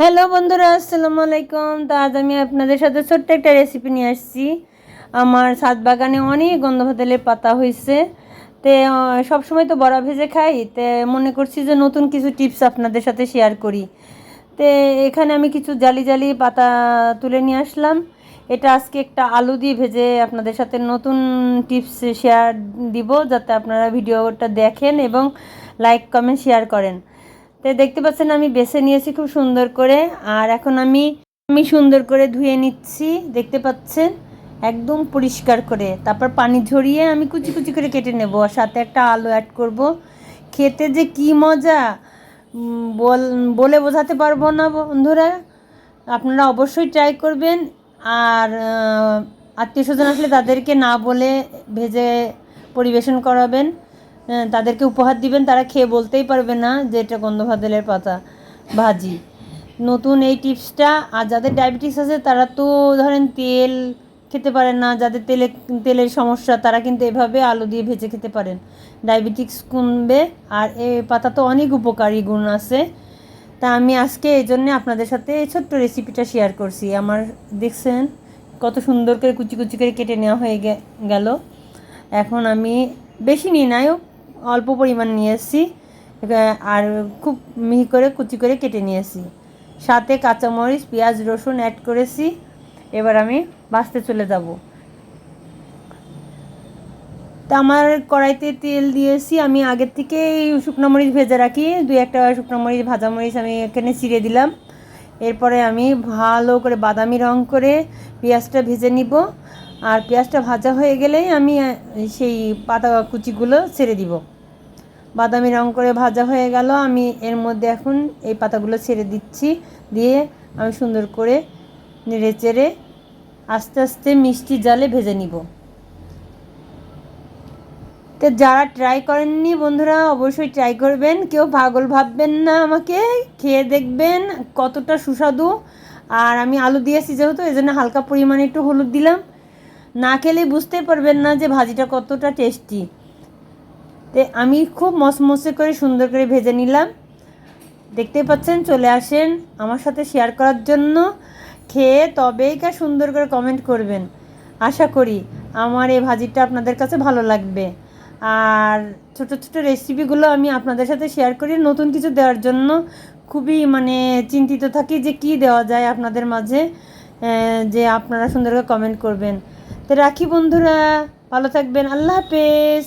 Hello বন্ধুরা, আসসালামু আলাইকুম। তো আজ আমি আপনাদের সাথে ছোট্ট একটা রেসিপি নিয়ে আসছি। আমার ছাদ বাগানে অনেক গন্ধভাতেলের পাতা হয়েছে তে সবসময় তো বড়া ভেজে খাই। তে, মনে করছি যে নতুন কিছু টিপস আপনাদের সাথে শেয়ার করি। তে, এখানে আমি কিছু জালি জালি পাতা তুলে নিয়ে আসলাম। এটা আজকে একটা আলু দিয়ে ভেজে আপনাদের সাথে নতুন টিপস শেয়ার দিব, যাতে আপনারা ভিডিওটা দেখেন এবং লাইক কমেন্ট শেয়ার করেন। তো দেখতে পাচ্ছেন আমি বেছে নিয়েছি খুব সুন্দর করে। আর এখন আমি আমি সুন্দর করে ধুয়ে নিচ্ছি, দেখতে পাচ্ছেন? একদম পরিষ্কার করে। তারপর পানি ঝরিয়ে আমি কুচি কুচি করে কেটে নেব আর সাথে একটা আলু অ্যাড করব। খেতে যে কি মজা! বল বোঝাতে পারব না বন্ধুরা। আপনারা অবশ্যই ট্রাই করবেন। আর আত্মীয় স্বজন আসলে তাদেরকে না বলে ভেজে পরিবেশন করাবেন। তাদেরকে উপহার দিবেন, তারা খেয়ে বলতেই পারবে না যে এটা গন্ধভাতেলের পাতা, ভাজি। নতুন এই টিপসটা, আর যাদের ডায়াবেটিস আছে, তারা তো ধরেন তেল খেতে পারেন না, যাদের তেলে, তেলের সমস্যা, তারা কিন্তু এভাবে আলু দিয়ে ভেজে খেতে পারেন। ডায়াবেটিক্স কমবে, আর এ পাতা তো অনেক উপকারী গুণ আছে। তা আমি আজকে এই জন্যে আপনাদের সাথে এই ছোট্ট রেসিপিটা শেয়ার করছি। আমার দেখছেন কত সুন্দর করে কুচি কুচি করে কেটে নেওয়া হয়ে গেল। এখন আমি বেশি নিই নাই অল্প পরিমাণ নিয়ে এসেছি আর খুব মিহি করে কুচি করে কেটে নিয়ে নিয়েছি সাথে কাঁচামরিচ, পেঁয়াজ, রসুন অ্যাড করেছি, এবার আমি বাঁচতে চলে যাব। তা আমার কড়াইতে তেল দিয়েছি আমি আগের থেকে শুকনো মরিচ ভেজে রাখি, দুই একটা শুকনো মরিচ, ভাজা মরিচ আমি এখানে ছিঁড়ে দিলাম। এরপরে আমি ভালো করে বাদামি রং করে পেঁয়াজটা ভেজে নিব। আর পেঁয়াজটা ভাজা হয়ে গেলেই আমি সেই পাতা কুচিগুলো ছেড়ে দিব। বাদামি রং করে ভাজা হয়ে গেল, আমি এর মধ্যে এখন এই পাতাগুলো ছেড়ে দিচ্ছি, দিয়ে আমি সুন্দর করে নেড়ে চেড়ে আস্তে আস্তে মিষ্টি জালে ভেজে নিব। তো যারা ট্রাই করেননি বন্ধুরা, অবশ্যই ট্রাই করবেন। কেউ পাগল ভাববেন না আমাকে, খেয়ে দেখবেন কতটা সুস্বাদু। আর আমি আলু দিয়েছি যেহেতু এই জন্য হালকা পরিমাণে একটু হলুদ দিলাম। না খেলে বুঝতে পারবেন না যে ভাজিটা কতটা টেস্টি তে আমি খুব মসমসে করে সুন্দর করে ভেজে নিলাম। দেখতে পাচ্ছেন, চলে আসেন আমার সাথে শেয়ার করার জন্য। খেয়ে তবেই কা সুন্দর করে কমেন্ট করবেন। আশা করি আমার এই ভাজিটা আপনাদের কাছে ভালো লাগবে। আর ছোট ছোট রেসিপিগুলো আমি আপনাদের সাথে শেয়ার করি। নতুন কিছু দেওয়ার জন্য খুবই মানে চিন্তিত থাকি যে কি দেওয়া যায় আপনাদের মাঝে যে আপনারা সুন্দর করে কমেন্ট করবেন। তো রাখি বন্ধুরা ভালো থাকবেন আল্লাহ হাফেজ।